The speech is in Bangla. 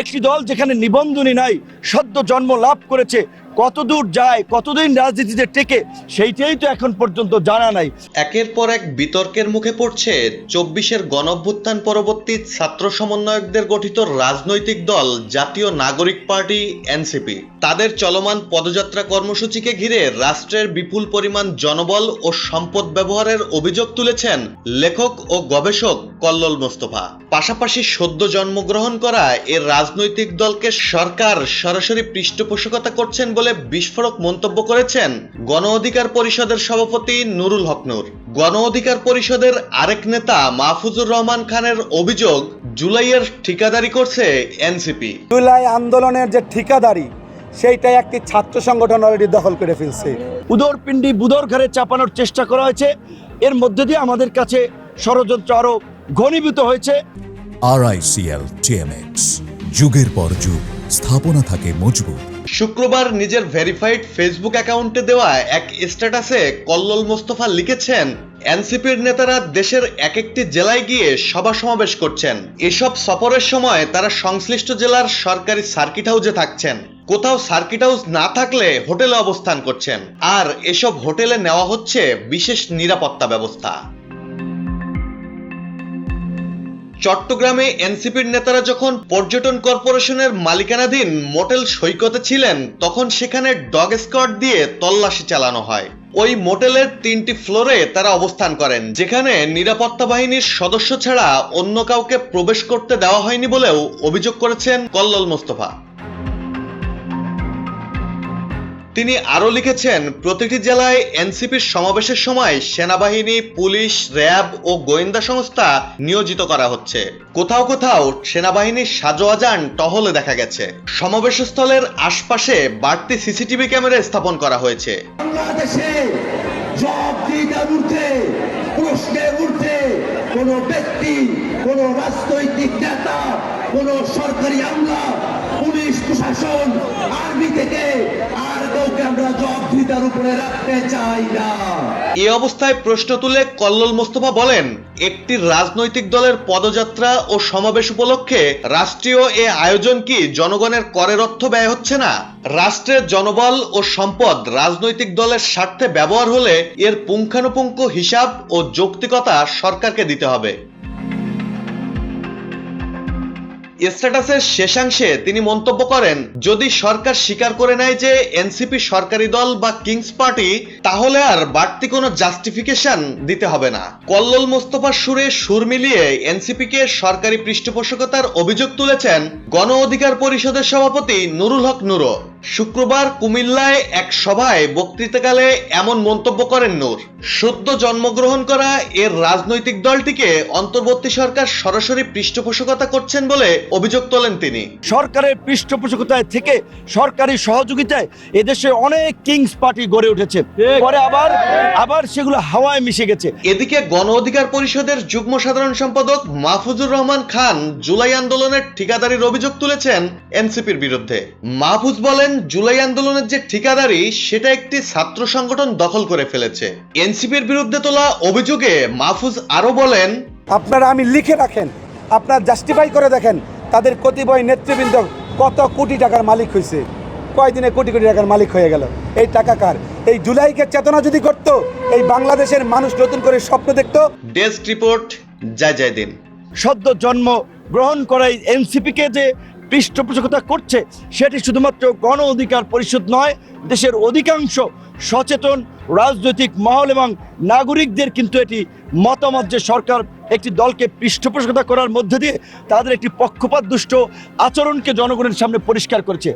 একটি দল যেখানে নিবন্ধনই নাই, সদ্য জন্ম লাভ করেছে, কতদূর যায়, কতদিন রাজনীতিতে টেকে, সেইটাই তো এখন পর্যন্ত জানা নাই। একের পর এক বিতর্কের মুখে পড়ছে চব্বিশের গণঅভ্যুত্থান পরবর্তী ছাত্র সমন্বয়কদের গঠিত রাজনৈতিক দল, জাতীয় নাগরিক পার্টি, এনসিপি। তাদের চলমান পদযাত্রা কর্মসূচিকে ঘিরে রাষ্ট্রের বিপুল পরিমাণ জনবল ও সম্পদ ব্যবহারের অভিযোগ তুলেছেন লেখক ও গবেষক কল্লোল মোস্তফা। পাশাপাশি সদ্য জন্মগ্রহণ করা এর রাজনৈতিক দলকে সরকার সরাসরি পৃষ্ঠপোষকতা করছেন বলে বিস্ফোরক মন্তব্য করেছেন গণ অধিকার পরিষদের সভাপতি নুরুল হক নূর। গণ অধিকার পরিষদের আরেক নেতা মাহফুজুর রহমান খানের অভিযোগ জুলাইয়ের ঠিকাদারি করছে এনসিপি। জুলাই আন্দোলনের যে ঠিকাদারি সেইটাই একটি ছাত্র সংগঠন অলরেডি দখল করে ফেলছে। উদরপিণ্ডি বুদর ঘরে চাপানোর চেষ্টা করা হয়েছে। এর মধ্যে দিয়ে আমাদের কাছে ষড়যন্ত্র আরও ঘনীভূত হয়েছে। আরআইসিএল টিএমএক্স যুগের পর যুগ স্থাপনা থাকে মজবুত। শুক্রবার নিজের ভেরিফাইড ফেসবুক অ্যাকাউন্টে দেওয়া এক স্ট্যাটাসে কল্লোল মোস্তফা লিখেছেন এনসিপির নেতারা দেশের এক একটি জেলায় গিয়ে সভা সমাবেশ করছেন। এসব সফরের সময় তারা সংশ্লিষ্ট জেলার সরকারি সার্কিট হাউসে থাকছেন। কোথাও সার্কিট হাউস না থাকলে হোটেলে অবস্থান করছেন। আর এসব হোটেলে নেওয়া হচ্ছে বিশেষ নিরাপত্তা ব্যবস্থা। চট্টগ্রামে এনসিপির নেতারা যখন পর্যটন কর্পোরেশনের মালিকানাধীন মোটেল সৈকতে ছিলেন, তখন সেখানে ডগ স্কোয়াড দিয়ে তল্লাশি চালানো হয়। ওই মোটেলের তিনটি ফ্লোরে তারা অবস্থান করেন, যেখানে নিরাপত্তা বাহিনীর সদস্য ছাড়া অন্য কাউকে প্রবেশ করতে দেওয়া হয়নি বলেও অভিযোগ করেছেন কল্লোল মোস্তফা। তিনি আরও লিখেছেন, প্রতিটি জেলায় এনসিপির সমাবেশের সময় সেনাবাহিনী, পুলিশ, র্যাব ও গোয়েন্দা সংস্থা নিয়োজিত করা হচ্ছে। কোথাও কোথাও সেনাবাহিনীর সাজোয়াজান টহলে দেখা গেছে। সমাবেশস্থলের আশপাশে বাড়তি সিসিটিভি ক্যামেরা স্থাপন করা হয়েছে। কোন ব্যক্তি, কোন রাজনৈতিক নেতা, কোন সরকারি আমলা, পুলিশ, প্রশাসন, আর্মি থেকে জবাবদিহিতার এ অবস্থায় প্রশ্ন তুলে কল্লোল মোস্তফা বলেন, একটি রাজনৈতিক দলের পদযাত্রা ও সমাবেশ উপলক্ষে রাষ্ট্রীয় এ আয়োজন কি জনগণের করের অর্থ ব্যয় হচ্ছে না? রাষ্ট্রের জনবল ও সম্পদ রাজনৈতিক দলের স্বার্থে ব্যবহার হলে এর পুঙ্খানুপুঙ্খ হিসাব ও যৌক্তিকতা সরকারকে দিতে হবে। স্ট্যাটাসের শেষাংশে তিনি মন্তব্য করেন, যদি সরকার স্বীকার করে নেয় যে এনসিপি সরকারি দল বা কিংস পার্টি, তাহলে আর বাড়তি কোনো জাস্টিফিকেশন দিতে হবে না। কল্লোল মোস্তফার সুরে সুর মিলিয়ে এনসিপি কে সরকারি পৃষ্ঠপোষকতার অভিযোগ তুলেছেন গণ অধিকার পরিষদের সভাপতি নুরুল হক নুরো। শুক্রবার কুমিল্লায় এক সভায় বক্তৃতাকালে এমন মন্তব্য করেন নূর। সদ্য জন্মগ্রহণ করা এর রাজনৈতিক দলটিকে অন্তর্বর্তী সরকার সরাসরি পৃষ্ঠপোষকতা করছেন বলে অভিযোগ তোলেন তিনি। সরকারের পৃষ্ঠপোষকতায় থেকে সরকারি সহযোগিতায় এদেশে অনেক কিংস পার্টি গড়ে উঠেছে। পরে আবার আবার সেগুলো হাওয়ায় মিশে গেছে। এদিকে গণ অধিকার পরিষদের যুগ্ম সাধারণ সম্পাদক মাহফুজুর রহমান খান জুলাই আন্দোলনের ঠিকাদারির অভিযোগ তুলেছেন এনসিপির বিরুদ্ধে। মাহফুজ বলেন জুলাই আন্দোলনের যে ঠিকাদারি সেটা একটি ছাত্র সংগঠন দখল করে ফেলেছে। এনসিপির বিরুদ্ধে তোলা অভিযোগে মাহফুজ আরও বলেন আপনারা আমি লিখে রাখেন আপনারা জাস্টিফাই করে দেখেন তাদের কতিপয় নেতৃবৃন্দ কত কোটি টাকার মালিক হয়েছে কয়দিনে কোটি কোটি টাকার মালিক হয়ে গেল। এই টাকা কার? এই জুলাইকে চেতনা যদি করত এই বাংলাদেশের মানুষ নতুন করে স্বপ্ন দেখতো। ডেস্ক রিপোর্ট জয় জয় দিন। সদ্য জন্ম গ্রহণ করাই এনসিপিকে যে পৃষ্ঠপোষকতা করছে, সেটি শুধুমাত্র গণ অধিকার পরিষদ নয়, দেশের অধিকাংশ সচেতন রাজনৈতিক মহল এবং নাগরিকদের কিন্তু এটি মতামত যে সরকার একটি দলকে পৃষ্ঠপোষকতা করার মধ্যে দিয়ে তাদের একটি পক্ষপাত দুষ্ট আচরণকে জনগণের সামনে পরিষ্কার করেছে।